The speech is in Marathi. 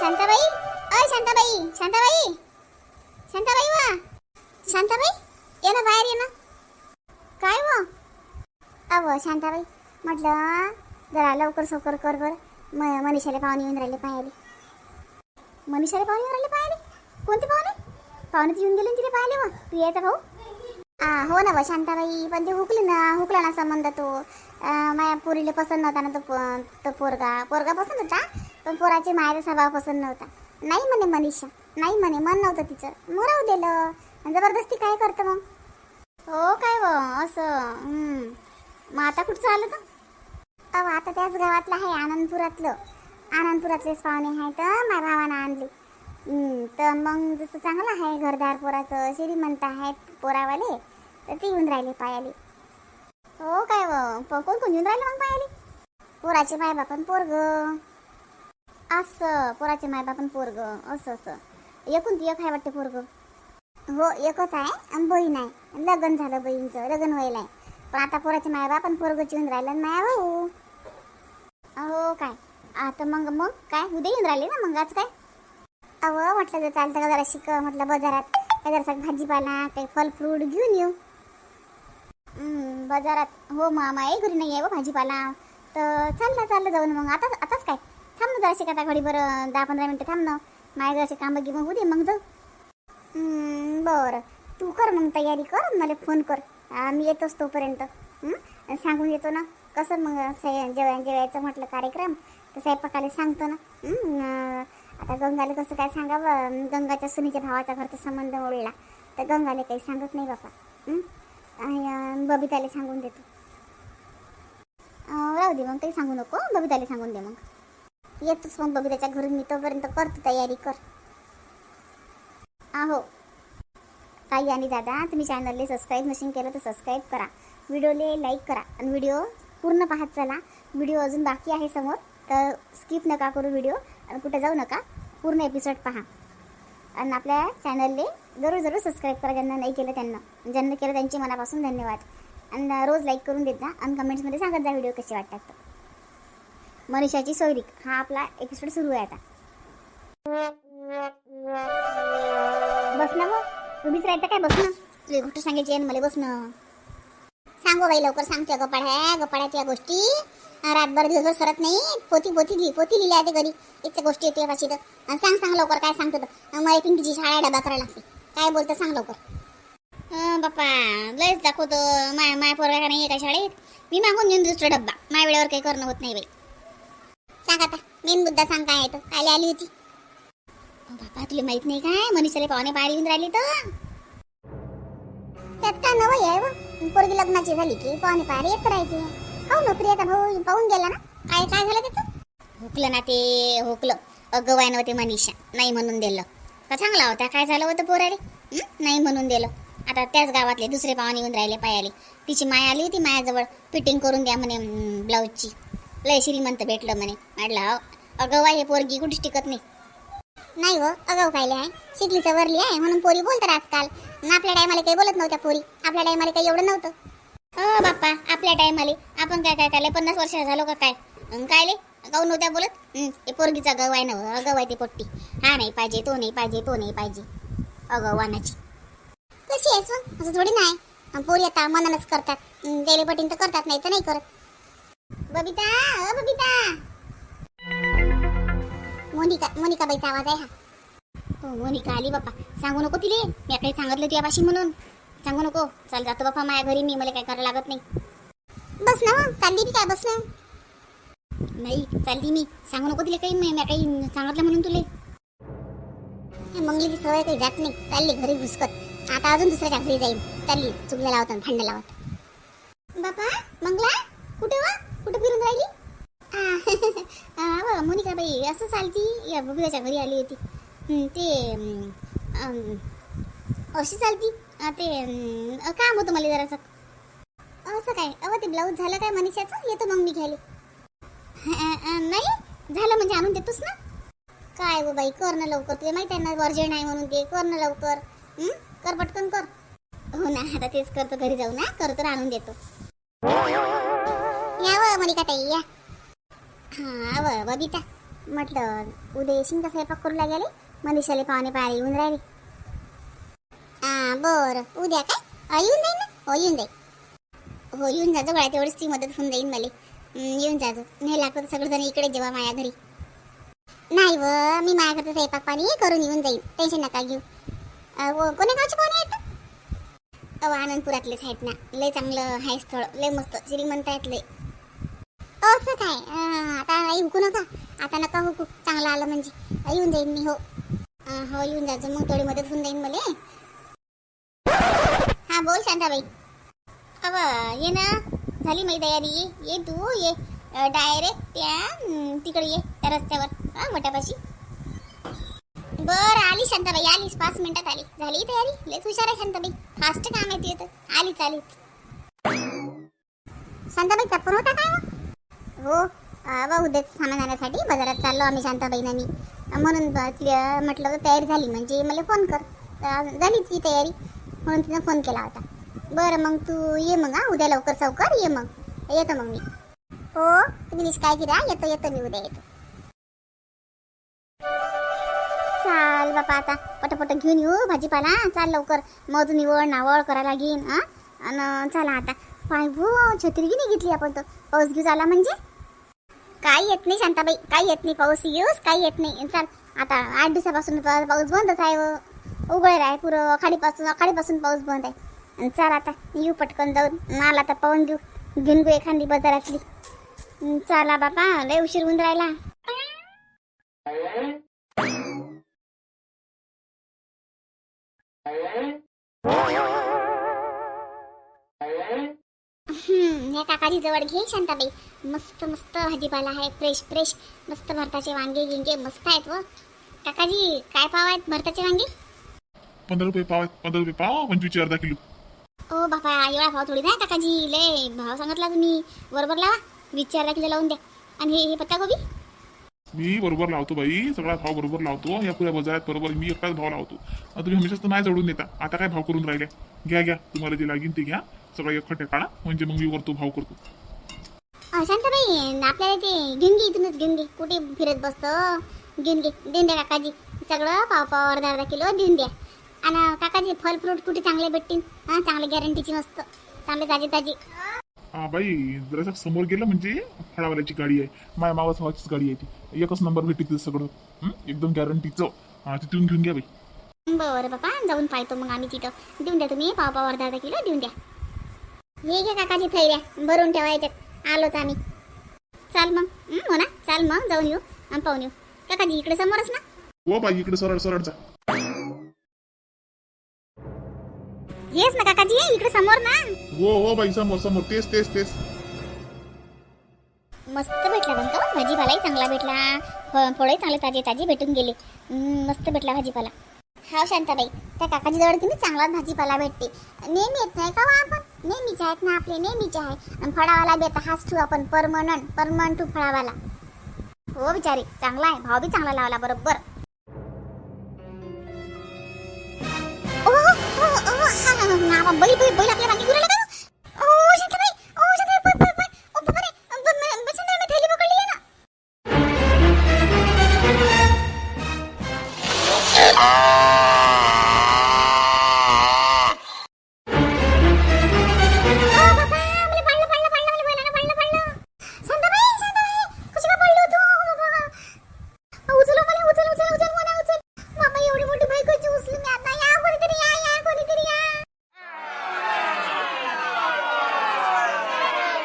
शांताबाई? अय शांताबाई शांताबाई शांताबाई वा. शांताबाई ये ना बाहेर ये ना. काय व? अव शांताबाई म्हटलं जरा लवकर सवकर कर बर. म मनीषाला पाहुणे येऊन राहिले पाहिले मनीषाला पाहुणे येऊन राहिले पाहिले कोणते पाहुणे? पाहुणे येऊन गेले तिथे पाहिले व. प्रियाचा भाऊ? आ हो ना व शांताबाई पण ते हुकली ना हुकला ना संबंध तो. माझ्या पोरीला पसंत नव्हता ना तो तो पोरगा. पोरगा पसंत होता? पण पोराची मायाचा स्वभाव पसंत नव्हता. नाही म्हणे मनीषा नाही म्हणे मन नव्हतं तिचं. मोराव दिलं. जबरदस्ती काय करतं मग? हो काय व असं. मग आता कुठचं आलं तर? अहो आता त्याच गावातलं आहे आनंदपुरातलं. आनंदपुरातलेच पाहुणे आहे तर माझ्या भावानं आणले. तर मग जसं चांगलं आहे घरदार पोराचं श्रीमंत आहेत पोरावाले तर ते येऊन राहिले पायाले. हो काय व प- कोण कोण येऊन राहिलं मग पायाले? पोराचे मायबापन पोरग. असं पोराचे मायबापन पोरग असं असं. एकूण ती एक आहे वाटते पोरग. हो एकच आहे आणि बहीण आहे. लग्न झालं बहीणचं लग्न व्हायला आहे पण आता पोराचे मायबाप आणि पोरग येऊन राहिलं माया भाऊ. हो काय? आता मग मग काय? उद्या येऊन राहिले ना मग आज काय? अहो म्हटलं तर चालतं का जरा शिक म्हटलं बाजारात. काय जरासा भाजीपाला काही फल फ्रूट घेऊन येऊ. बाजारात. हो मामा आहे घरी नाही आहे व भाजीपाला. तर चाललं चाललं जाऊन मग. आता आताच काय? थांब ना जराशी आता घडी बरं दहा पंधरा मिनटं थांब ना. माझ्या जराशी कामं बघी मग दे मग जाऊ. बर बरं. तू कर मग तयारी कर मला फोन कर. मी येतोच तोपर्यंत. सांगून येतो ना. कसं मग से जेवाय जेवायचं म्हटलं कार्यक्रम तर स्वयंपाकाला सांगतो ना. आता गंगाला कसं काय सांगावं? गंगाच्या सुनीच्या भावाचा घरचा संबंध ओढला. तर गंगाला काही सांगत नाही बापा. बबिताला सांगून देतो. राहू दे मग काही सांगू नको. बबिताला सांगून दे मग. येतोच मग बबिताच्या घरून मी तोपर्यंत करतो तयारी कर. आहो. ताई आणि दादा तुम्ही चॅनलला सबस्क्राईब नशीन केलं तर सबस्क्राईब करा. व्हिडिओले लाईक करा. आणि व्हिडिओ पूर्ण पाहत चला. व्हिडिओ अजून बाकी आहे समोर तर स्किप नका करू व्हिडिओ आणि कुठे जाऊ नका पूर्ण एपिसोड पहा. आणि आपल्या चॅनलले जरूर जरूर सबस्क्राईब करा ज्यांना नाही केलं त्यांना. ज्यांना केलं त्यांचे मनापासून धन्यवाद. आणि रोज लाईक करून देत जा आणि कमेंट्समध्ये सांगत जा व्हिडिओ कसे वाटतात. मनीषाची सोयरीक. हा आपला एपिसोड सुरू आहे आता. बस ना मग उभीच राहतं काय बस ना? तुला गोष्ट सांगायची आहे मला बस ना. सांगो बाई लवकर सांगते गपाड्या गपाड्याच्या गोष्टी. रातभर दिवसभर सरत नाही. पोती पोती लिही पोती लिहिली आहे ते घरी. इतक्या गोष्टी येते पाशी तर. सांग सांग लवकर काय सांगतो तर. मला पिंकीची शाळा डबा करायला लागते. काय बोलतं सांग लवकर. अं, बाप्पा लयच दाखवतो. माय माय पोरगा का नाही एका शाळेत? मी मागून घेऊन दुसरा डब्बा. माय वेळेवर काही करणं होत नाही बाई. सांग आता. मेन मुद्दा सांग काय आहे तो. काय आली होती. बाबा बापा तुला माहीत नाही काय? मनीषाला पाहुणे पाहायला येऊन राहिली तर. त्यात काय नवं आहे हो? पोरगी लग्नाची झाली की पाहुणे पाहायला येत राहायचे. हो ना प्रियाचा भाऊ पाहून गेला ना? काय काय झालं त्याचं? हुकलं ना ते हुकलं. अगं वाय नव्हते मनीषा. नाही म्हणून दिलं. का चांगला होता? काय झालं होतं पोराले? नाही म्हणून दिलं. आता त्याच गावातले दुसरे पाहुणे येऊन राहिले पायाले. तिची माया आली होती मायाजवळ. फिटिंग करून द्या म्हणे ब्लाऊजची. लय श्रीमंत भेटलं म्हणे. म्हटलं "अहो, अगं वाय हे पोरगी कुठेच टिकत नाही. नाही हो अगाऊ खायले आहे. शिकलीचं वरली आहे म्हणून पोरी बोलतात आजकाल. आणि आपल्या टायमाला काही बोलत नव्हत्या पोरी. आपल्या टायमाला काही एवढं नव्हतं. हो बाप्पा आपल्या टायमाले. आपण काय काय काय पन्नास वर्ष झालो का काय? कायले गाऊ नव्हत्या बोलत? हे पोरगीचा गव आहे ना अगव आहे ते पोट्टी. हा नाही पाहिजे तो नाही पाहिजे तो नाही पाहिजे. अगं वानाची. कशी आहेस मग? असं थोडी नाही पोरी आता मनानच करतात. हं, पटीन तर करतात नाही तर नाही करत. बबिता अ बबिता. मोनिका मोनिका बाईचा आवाज आहे हा. हो मोनिका आली बाप्पा. सांगू नको तिले. मी काही सांगितलं तुझ्या भाषी म्हणून. सांगू नको. चल जातो बाप्पा माझ्या घरी. मी मला काय करायला लागत नाही. बस ना चालली मी काय? बस ना. नाही चालली मी. सांगू नको तिला काही. मी काही सांगितलं म्हणून तुले. मंगलीची सवय काही जात नाही. चालली घरी घुसकत आता अजून दुसऱ्याच्या घरी जाईल चालली. चुकल्या लावत आणि भांडण लावत. बापा मंगला कुठे वा कुठं फिरून राहिली? आ, मोनिका बाई असं चालती? या बबिताच्या घरी आली होती. ते अशी चालती? ते काम होतं मला जरासं. असं काय? अव ते ब्लाऊज झालं काय मनीषाचं? येतो मग मी घ्यायला. नाही? झालं म्हणजे आणून देतोस ना? काय गो बाई कर ना लवकर. तुला माहिती आहे ना वर्जन आहे म्हणून ते. कर ना लवकर. कर पटकन कर. हो ना आता तेच करतो घरी जाऊ ना. करतो आणून देतो. या व ताई या. हा व बबिता. म्हटलं उद्या येशील का स्वयंपाक करू लागले. मनीषाले पाहुणे पाहायला येऊन राहिले. हा बरं. उद्या काय? येऊन जाईन ना? हो येऊन जाईन. हो येऊन जातो गळ्या तेवढीच ती मदत होऊन जाईन मला. हं, येऊन जातो नाही लागतं तर सगळेजण इकडे जेव्हा माझ्या घरी. नाही व मी माझ्याकडचं स्वयंपाक पाणी करून येऊन जाईन. टेन्शन नका घेऊ. अं, व- कोण्या गावचे पाहुणे आहेत? अहो आनंदपुरातलेच आहेत ना. लय चांगलं आहे स्थळ. लय मस्त. श्रीमंत आहेत लय. असं काय आता हुकू नका. आता नका हो हुकू चांगलं आलं म्हणजे. येऊन जाईन मी हो. हो येऊन जायचं मग थोडी मदत होऊन जाईन मला. हा बोल शांताबाई. अव ये ना. झाली माझी तयारी. ये तू ये. डायरेक्ट त्या तिकडे ये त्या रस्त्यावर. हा मोठ्यापाशी. बर आली शांताबाई आलीस. पाच मिनिटात आली. झाली तयारी? लेच हुशार आहे शांताबाई. फास्ट काम आहे तर. आलीच आलीच. शांताबाई चप्पल होता काय हो? हो उद्याच सामान आणण्यासाठी बाजारात चाललो आम्ही शांताबाईनं मी म्हणून म्हटलं तर तयारी झाली म्हणजे मला फोन कर. झाली ती तयारी. म्हणून तिनं फोन केला होता. बरं मग तू ये मग हा. उद्या लवकर सवकर ये मग. येतो मग मी. हो तुम्ही निष्काळजी राहा. येतो येतो मी उद्या येतो. चाल बापा आता पटापट घेऊन येऊ भाजीपाला. चाल लवकर. मधून निवड नावळ करायला घेईन हां आणि चला आता. पाय हो छत्री बी नाही घेतली आपण तर. पाऊस घेऊ झाला म्हणजे? काही येत नाही शांताबाई काही येत नाही पाऊस येऊस काही येत नाही. चाल आता आठ दिवसापासून पाऊस बंदच आहे व. उघड आहे पुरं अखाडीपासून अखाडीपासून पाऊस बंद आहे. आणि चाल आता येऊ पटकन जाऊन. माल आता पाहून घेऊ. घेऊन घेऊ एखादी बाजारातली. चला बापा लय उशीर होऊन राहिला. या काकाजी जवळ घे शांताबाई. मस्त मस्त भाजीपाला आहे फ्रेश फ्रेश मस्त भरताचे वांगे गिंगे मस्त आहेत व. काकाजी काय पाव आहेत भरताचे वांगे? पंधरा रुपये पाव आहेत पंधरा रुपये पाव पंचवीसचे अर्धा किलो. ओ बापा एवढा भाव थोडी काकाजी. लय भाव सांगितला तुम्ही. बरोबर लावा. वीस अर्धा किलो लावून द्या. आणि हे हे पत्तागोबी मी बरोबर लावतो बाई सगळा भाव बरोबर लावतो या पुऱ्या बाजारात बरोबर मी एकटाच भाव लावतो आता तुम्ही हमेशाच तर नाही जोडून देता आता काय भाव करून राहिले? घ्या घ्या. तुम्हाला जे लागेल ते घ्या. सगळं एकखट्या काढा. म्हणजे मग मी करतो भाव करतो. अ, शांताबाई आपल्याला ते घेऊन घे इथूनच घेऊन घे. कुठे फिरत बसतो? घेऊन घे. देऊन द्या काकाजी. सगळं पाव पाव अर्धा अर्धा किलो देऊन द्या. आणि काकाजी फल फ्रूट कुठे चांगले भेटतील? हां चांगले गॅरंटीची मस्त. चांगले ताजे ताजे. हा बाई जरासं समोर गेलं म्हणजे फळावाल्याची गाडी आहे. माया मावा भावाचीच गाडी आहे ती. एकच नंबर भेटते तिथं सगळं. हं? एकदम गॅरंटीचं हा तिथून घेऊन घ्या बाई. बरं बापा जाऊन पाहतो मग आम्ही तिथं. देऊन द्या तुम्ही पाव पाव अर्धा अर्धा किलो देऊन द्या. हे घ्या काकाजी थैऱ्या भरून ठेवा याच्यात. आलोच आम्ही. चाल मग. हं, हो ना? चाल मग जाऊन येऊ आणि पाहून येऊ. काकाजी इकडे समोरच ना. हो बाई इकडे सरळ सरळ जा हेच ना काकाजी इकडे समोर ना हो हो बाई समोर समोर तेच तेच तेच मस्त भेटला पण भाजीपालाही चांगला भेटला. फ- फळंही चांगले ताजे ताजे भेटून गेले. मस्त भेटला भाजीपाला. हा शांताबाई त्या काकाजी जवळ की चांगलाच भाजीपाला भेटते. नेहमी येत नाही का हो आपण? नेहमीचे आहेत ना आपले नेहमीचे आहे. आणि फळावाला बी आता हाच ठेवू आपण परमनंट परमनंट टू फळावाला. हो बिचारी चांगला आहे. भाव बी चांगला लावला बरोबर. ओ, ओ,